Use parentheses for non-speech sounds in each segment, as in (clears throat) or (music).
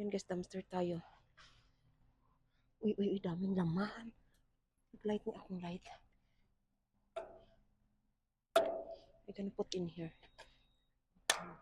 Yan guys, dumpster tayo. Uy, uy, uy, daming laman. Nag-light niya akong light. I gonna put in here.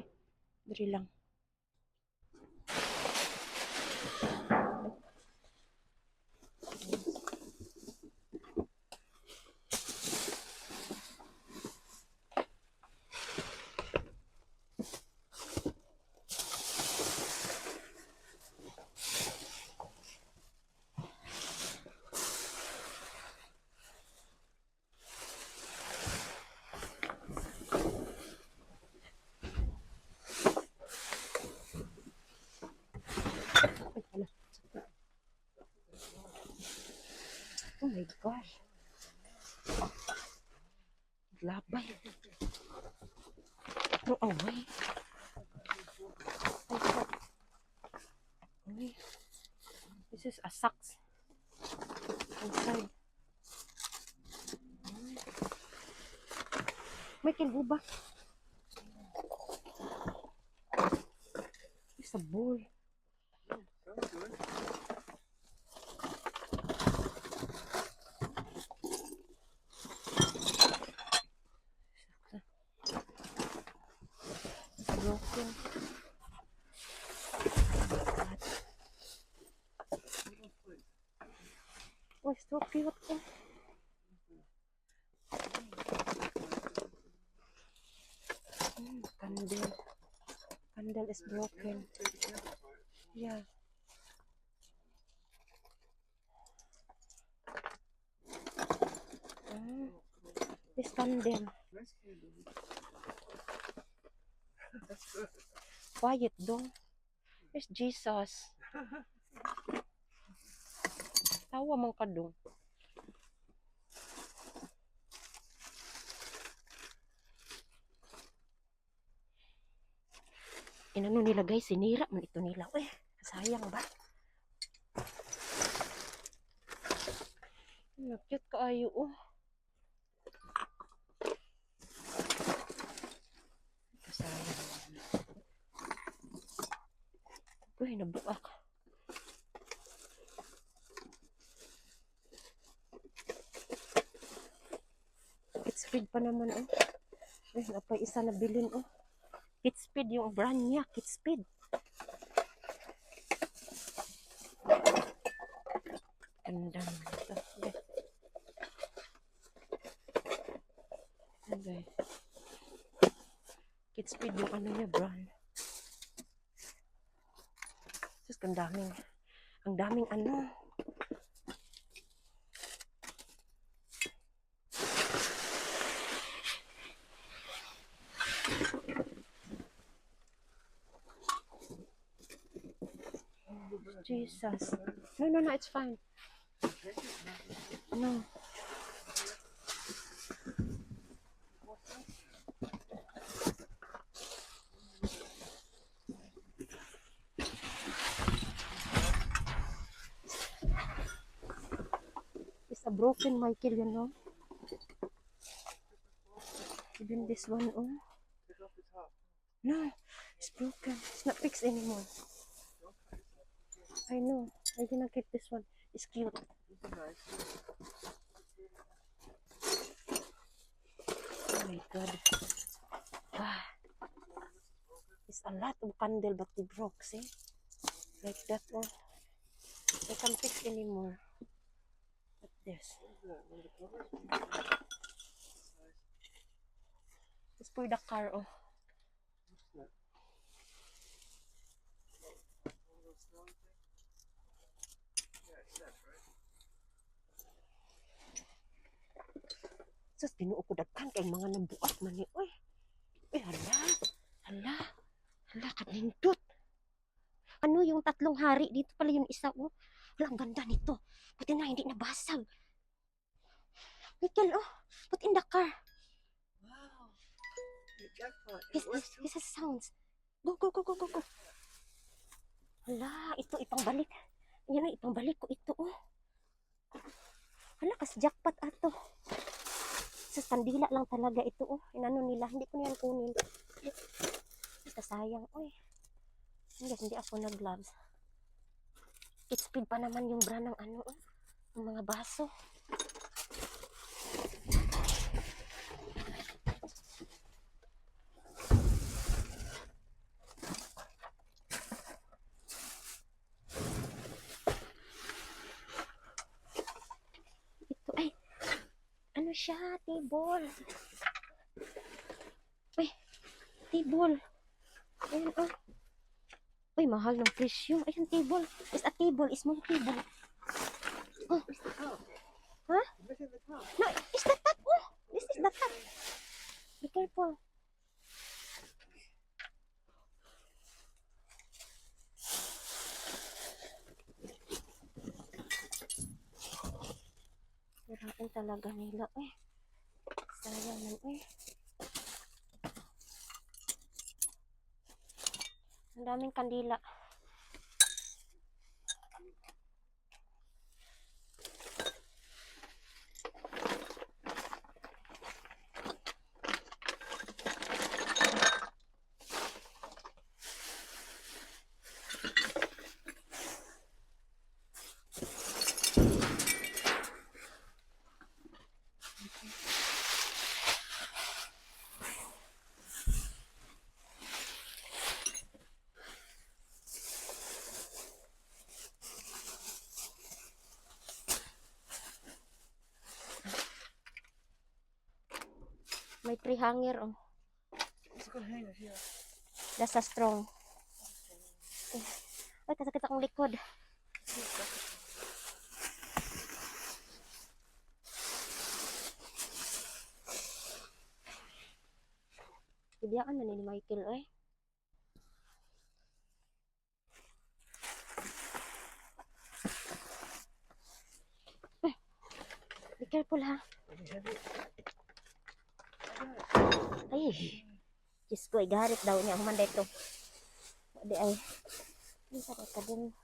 Eh, dali lang. Ay, hala. Oh my gosh. Labay. Throw away. Ay, fuck. Uy. This is a socks. Inside. Uy. Michael, go back. It's a bowl. Broken. Oh, so cute. Oh. Mm, candle. Candle is broken. Yeah. Ah, this candle. Nice candle. That's good. Quiet dong. Where's Jesus? Tawa man ka dong. Inano nila guys, sinira man ito nila. Eh, sayang ba? Ang cute kaayo oh. Sayang. Uy, nabuak. It's speed pa naman, oh. Ay, napay isa na bilin, oh. Kit speed yung brand niya, Kit speed. Ganda naman Kit speed yung ano niya, brand. Sus, ang daming, ang daming ano. Jesus. No, no, no, it's fine. No. Broken Michael, you know. Even this one, oh. No, it's broken. It's not fixed anymore. I know. I'm gonna keep this one. It's cute. Oh my god. Ah. It's a lot of candle but they broke, see? Like that one. I can't fix anymore. That? One of the car, oh. What's that? One of those throwing things? Yeah, it's that, right? Sus, tinuo ko daghan kay mga nabuak man ni. Uy. Uy, hala. Hala. Hala, kanindot. Ano yung tatlong hari? Dito pala yung isa, oh. Hala, ang ganda nito. Buti na hindi nabasag. Michael, oh. Put in the car. Wow. Jackpot. Yes, too. yes, it sounds. Go, go, go, go, go, go. Hala, ito ipang-balik. Yan na, ipang-balik ko ito, oh. Hala, kas jackpot ato. Sa kandila lang talaga ito, oh. Inano nila, hindi ko na yan kunin. Basta sayang, oy. Hindi, hindi ako nag-gloves. Speed-speed pa naman yung brand ng ano, oh, ng mga baso. Ano siya, table. Ay, table. Ayan, oh. Uy, mahal ng presyo. Ayan, table. It's a table. Small table. Oh, Huh? No, it's the top. Oh, this is the top. Be careful. Sirain talaga nila. Eh, sayang eh. Ang daming kandila. May tree hanger oh. Let's go hang it here. That's a strong. Ay, kasakit akong likod. Ibiyaan na ni Michael eh. Eh, Be careful ha. Let Ay, Diyos ko, igarit daw niya. Humanda ito. Di ay. Hindi sa ka din.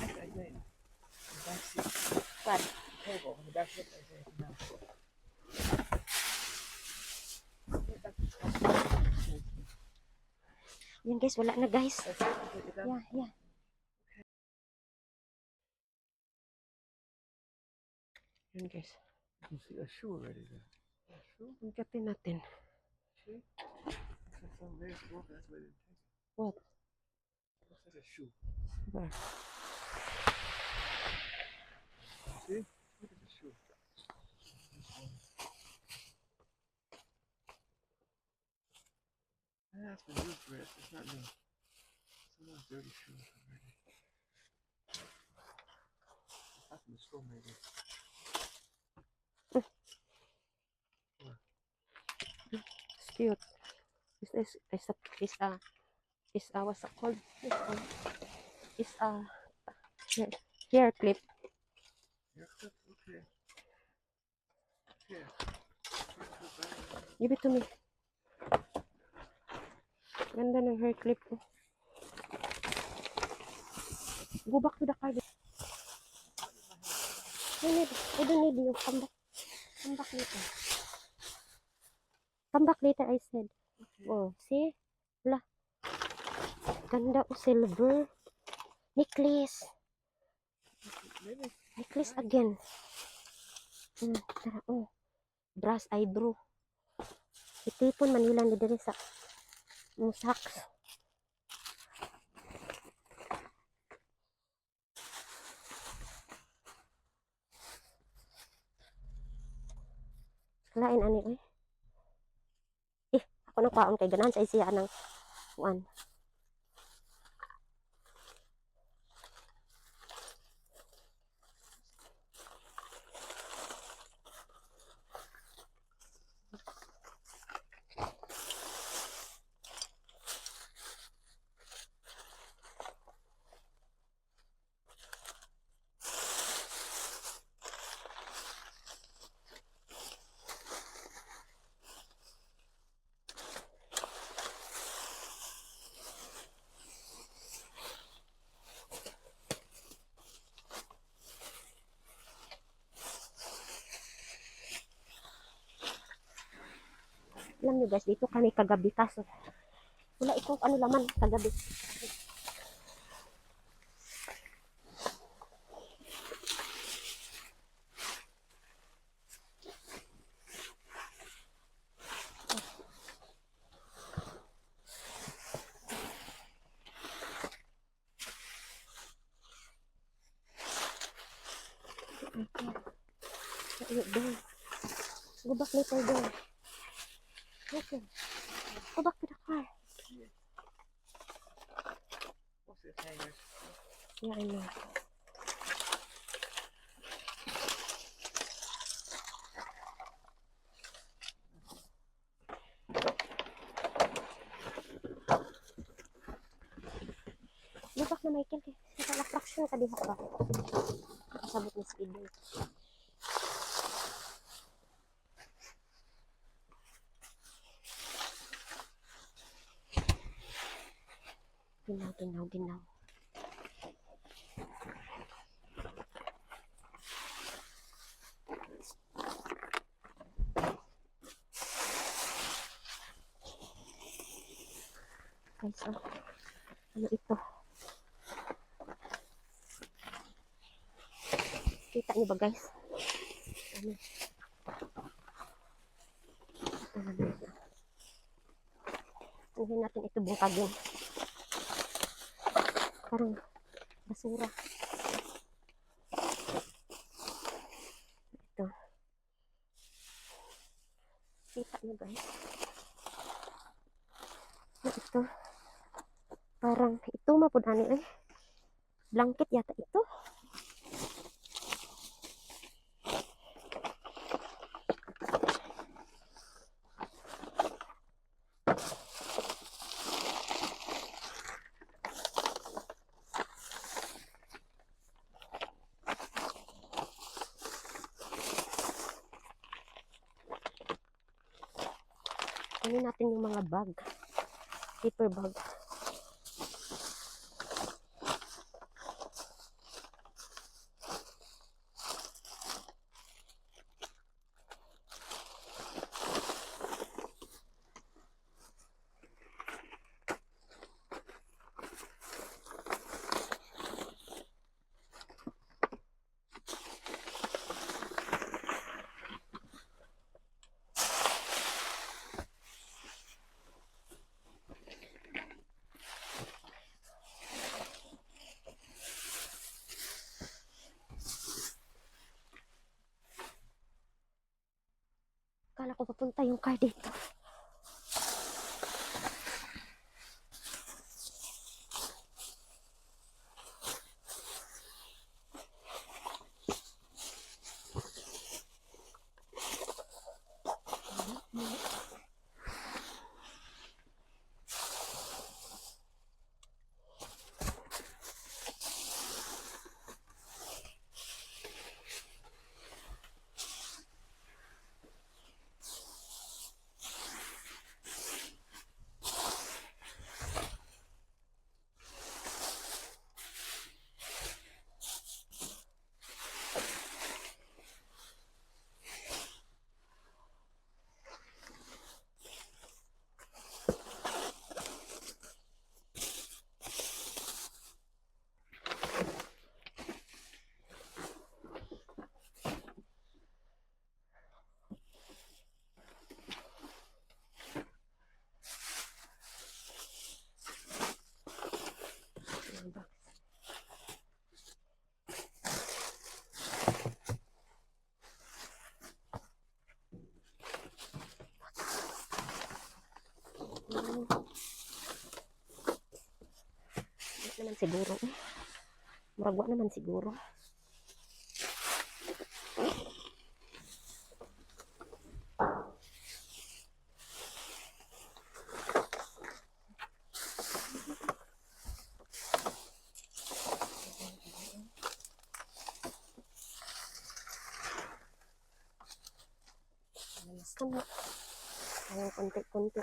I, I think. The back seat. What? Table. The back seat. I think. No. Yan guys, wala na guys. That's it. Take it down. Yeah, yeah. Yan guys. You can see a shoe already there. A shoe? Hanggatin natin. See? Looks like some very small. That's why they didn't take it. What? Looks like a shoe. Where? See? Used. It's not new. Someone's dirty shoes already. That's from the store maybe. It's cute. This is is a is a is a what's it called? This one is a hair, hair clip. Haircut? Okay. Yeah. Give it to me. Ganda ng hair clip ko. Go back to the car. I need, I don't need you. Come back. Come back later. Come back later, I said. Oh, see? Wala. Ganda o silver. Necklace. Necklace again. Hmm, tara, oh. Brass eyebrow. Itipon Manila ni diri sa musaks. Lain ani eh. Eh, ako nang kwaon kay ganahan sa isiya ng kuan. Alam nyo guys, dito kami kagabi kaso wala itong ano laman kagabi. Ayun, doon. Go back later doon. Okay. Go back to the car. What's it hangers? Yeah, I know. Go back na Michael kay sa fraction ka diha ba? Kasabot ni speed Ginaw, ginaw, ginaw. Guys, oh. Ano ito? Kita niyo ba guys? Ano? Ano? Tingnan natin ito bungkagin. Parang basura. Ito. Kita niyo guys? Ano ito? Parang ito mapud ani eh. Blanket yata ito. Bag. Paper bag. Kala ko papunta yung car dito. Ayan ba? Hmm. Wala naman siguro eh. Murag wa naman siguro. Mas kami. Ayaw konti-konti.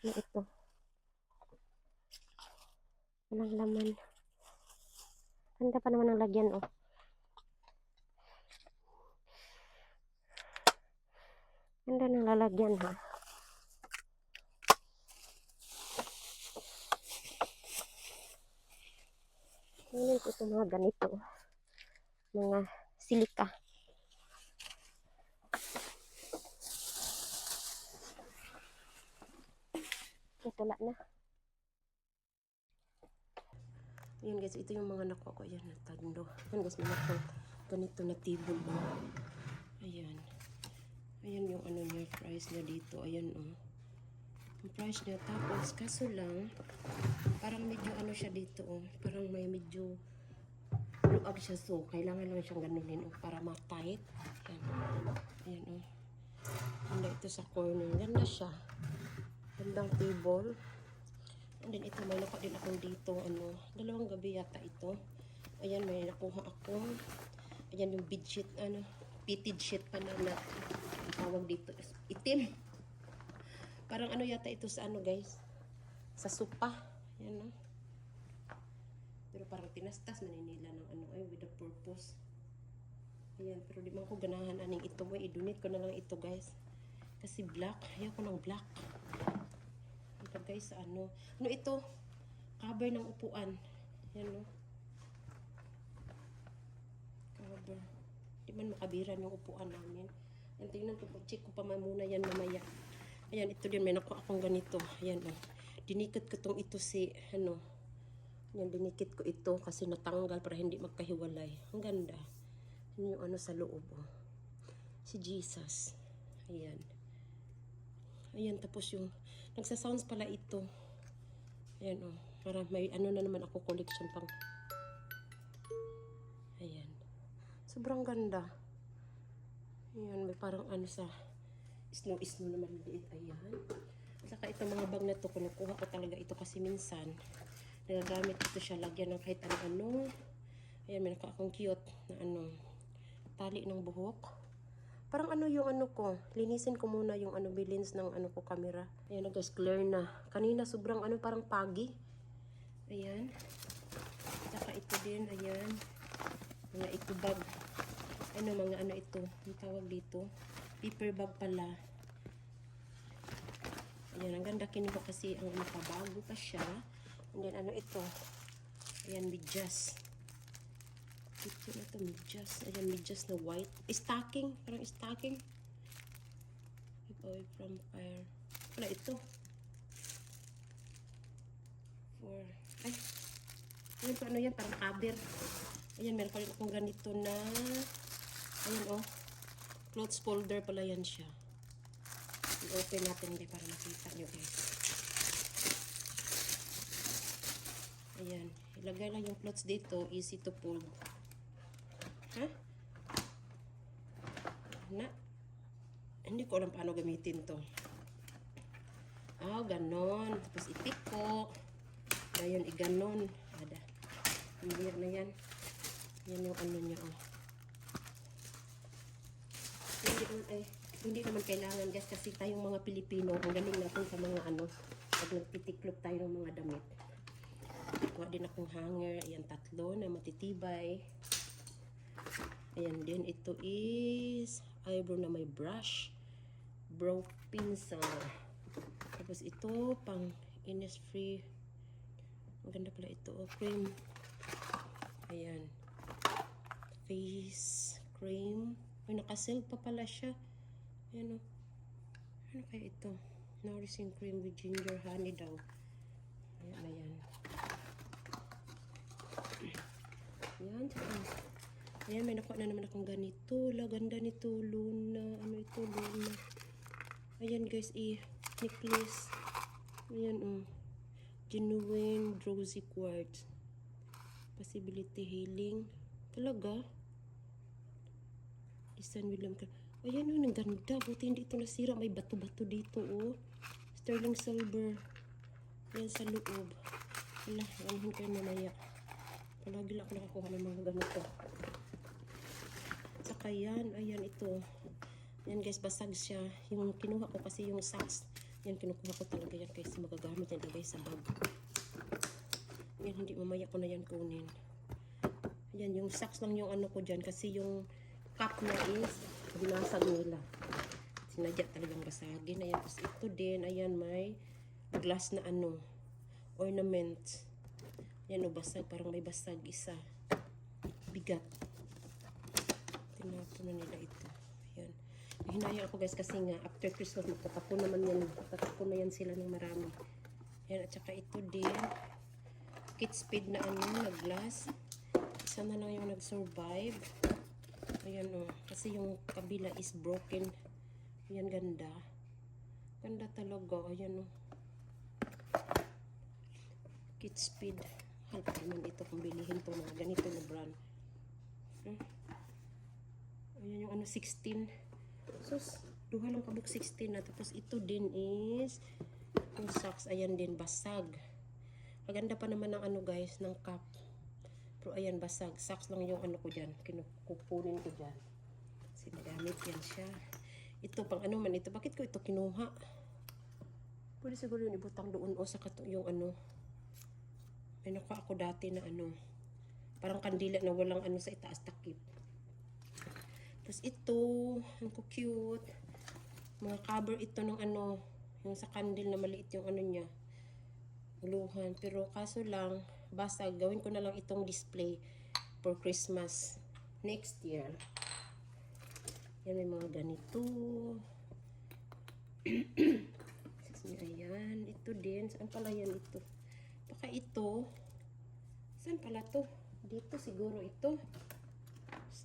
Ano ito? Walang laman. Ganda pa naman ang lagyan, oh. Ganda ng lalagyan, ha? Kunin ko ito mga ganito. Mga silika. Wala na. Ayan guys, ito yung mga nakuha ko. Ayan, natando. Ayan guys, may nakuha ganito na table mo. Ayan. Ayan yung ano niya, price niya dito. Ayan oh. Yung price niya. Tapos, kaso lang, parang medyo ano siya dito oh. Parang may medyo luag siya. So, kailangan lang siyang ganunin oh, para ma-tight. Ayan. Ayan oh. Ganda ito sa corner. Ganda siya. Gandang table. And then ito, may nakuha din ako dito, ano, dalawang gabi yata ito. Ayan, may nakuha ako. Ayan yung bedsheet, ano, fitted sheet pa na, tawag dito, itim. Parang ano yata ito sa ano, guys? Sa supa. Ayan, no? Pero parang tinastas maninila ng ano, ay, with a purpose. Ayan, pero di man ko ganahan aning ito. May idunit ko na lang ito, guys. Kasi black. Ayaw ko ng black. Ito guys, ano. Ano ito? Cover ng upuan. Yan no. Cover. Di man makabiran yung upuan namin. Yan, tingnan ko. Check ko pa man muna yan mamaya. Ayan, ito din. May nakuha akong ganito. Ayan o. Dinikit ko tong ito si, ano. Yan, dinikit ko ito kasi natanggal para hindi magkahiwalay. Ang ganda. Yan yung ano sa loob oh. Si Jesus. Ayan. Ayan, tapos yung, nagsasounds pala ito. Ayan, oh. Para may ano na naman ako collection pang. Ayan. Sobrang ganda. Ayan, may parang ano sa snow-snow naman liit. Ayan. Saka itong mga bag na to, kinukuha ko talaga ito kasi minsan, nagagamit ito siya lagyan ng kahit ano-ano. Ayan, may naka akong cute na ano, tali ng buhok. Parang ano yung ano ko, linisin ko muna yung ano bilins ng ano ko camera. Ayan na guys, clear na. Kanina sobrang ano parang pagi. Ayan. Saka ito din, ayan. Mga ito bag. Ano mga ano ito, ang tawag dito. Paper bag pala. Ayan, ang ganda kinuha kasi ang nakabago pa siya. And then ano ito. Ayan, medyas. Ito na ito, medyas. Ayan, medyas na white. Stocking, parang stocking. Keep away from fire. Wala, ito. For, ay. Ayan, ano yan, parang cover. Ayan, meron pa rin akong ganito na, ayan oh. Clothes folder pala yan siya. I-open natin guys para makita nyo guys. Ayan. Ilagay lang yung clothes dito. Easy to fold. Ha? Na? Hindi ko alam paano gamitin to. Ah, ganon. Tapos itik ko. Iganon. Ada. Hindi na yan. Yan yung ano niya, oh. Hindi naman, ay, hindi naman kailangan guys kasi tayong mga Pilipino, ang galing natin sa mga ano, pag nagtitiklop tayo ng mga damit. Kuha din akong hanger. Ayan, tatlo na matitibay. Ayan din. Ito is eyebrow na may brush. Brow pencil. Tapos ito, pang Innisfree. Maganda pala ito. Oh, cream. Ayan. Face cream. Ay, nakasilk pa pala siya. Ayan o. Ano kaya ito? Nourishing cream with ginger honey daw. Ayan, ayan. (clears throat) Ayan, tsaka. Ayan, may nakuha na naman akong ganito. La, ganda nito. Luna. Ano ito? Luna. Ayan, guys. Eh, necklace. Ayan, oh. Genuine Rosy Quartz. Possibility Healing. Talaga? Isan William Car- Ayan, oh, ang ganda. Buti hindi ito nasira. May bato-bato dito, oh. Sterling silver. Ayan sa loob. Wala, anuhin kayo mamaya. Palagi lang ako nakakuha ng mga ganito. Saka yan, ayan ito. Yan guys, basag siya. Yung kinuha ko kasi yung socks Yan, kinukuha ko talaga yan kasi magagamit yan lagay sa bag. Yan, hindi mamaya ko na yan kunin. Yan, yung socks lang yung ano ko dyan kasi yung cup na is binasag nila. Sinadya talagang basagin. Ayan, tapos ito din, ayan, may glass na ano, ornament. Yan, o, basag. Parang may basag isa. Bigat. Tinapon na nila ito. Ayan. Hinaya ako guys kasi nga after Christmas magtatapon naman yan. Magtatapon na yan sila ng marami. Yan, at saka ito din. Kit speed na ano, na glass. Isa na lang yung nag-survive. Ayan o. kasi yung kabila is broken. Ayan, ganda. Ganda talaga. Ayan o. Kit speed. Mahal pa naman ito kung bilihin to mga ganito na brand. Hmm. Ayan yung ano, 16. So, duha lang kabuk 16 na. Tapos ito din is yung socks. Ayan din, basag. Maganda pa naman ng ano guys, ng cup. Pero ayan, basag. Socks lang yung ano ko dyan. Kinukupunin ko dyan. Kasi nagamit yan siya. Ito, pang ano man ito. Bakit ko ito kinuha? Pwede siguro yung ibutang doon o sa yung ano. May nakuha ako dati na ano. Parang kandila na walang ano sa itaas takip. Tapos ito, ang cute. Mga cover ito ng ano, yung sa candle na maliit yung ano niya. Uluhan. Pero kaso lang, basta gawin ko na lang itong display for Christmas next year. Yan, may mga ganito. (clears throat) Ayan, ito din. Saan pala yan ito? Baka ito. Saan pala to? Dito siguro ito.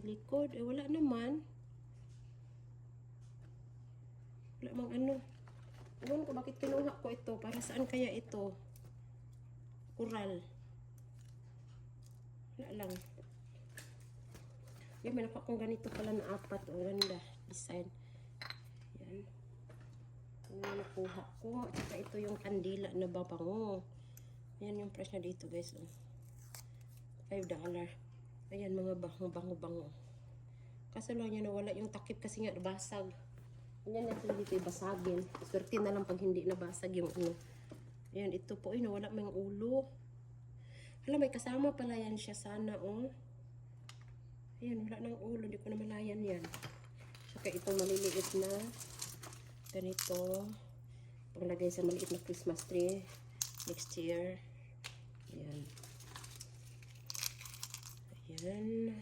Sa likod. Eh, wala naman. Wala mang ano. Ewan ko bakit kinuha ko ito. Para saan kaya ito? Kural. Wala lang. Yan, may nakuha kong ganito pala na apat. O, ganda. Design. Yan. Yan yung nakuha ko. At ito yung kandila na babango. Yan yung price na dito guys. Oh. $5. Ayan mga bango bango bango. Kaso lang yan nawala yung takip kasi nga basag. Yan natin dito ibasagin. Swerte na lang pag hindi nabasag yung ano. Ayan ito po. Ay nawala may ulo. Hala may kasama pala yan siya sana oh. Ayan wala nang ulo. Hindi ko na malayan yan. Saka itong maliliit na ganito. Panglagay sa maliit na Christmas tree next year. Ayan. Ayan.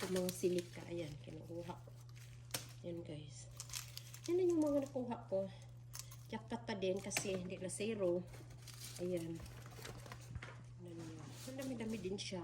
Ito mga silika. Ayan, kinukuha ko. Ayan guys. Yan lang yung mga nakuha ko. Jacket pa din kasi hindi na zero. Ayan. Ang dami-dami din siya.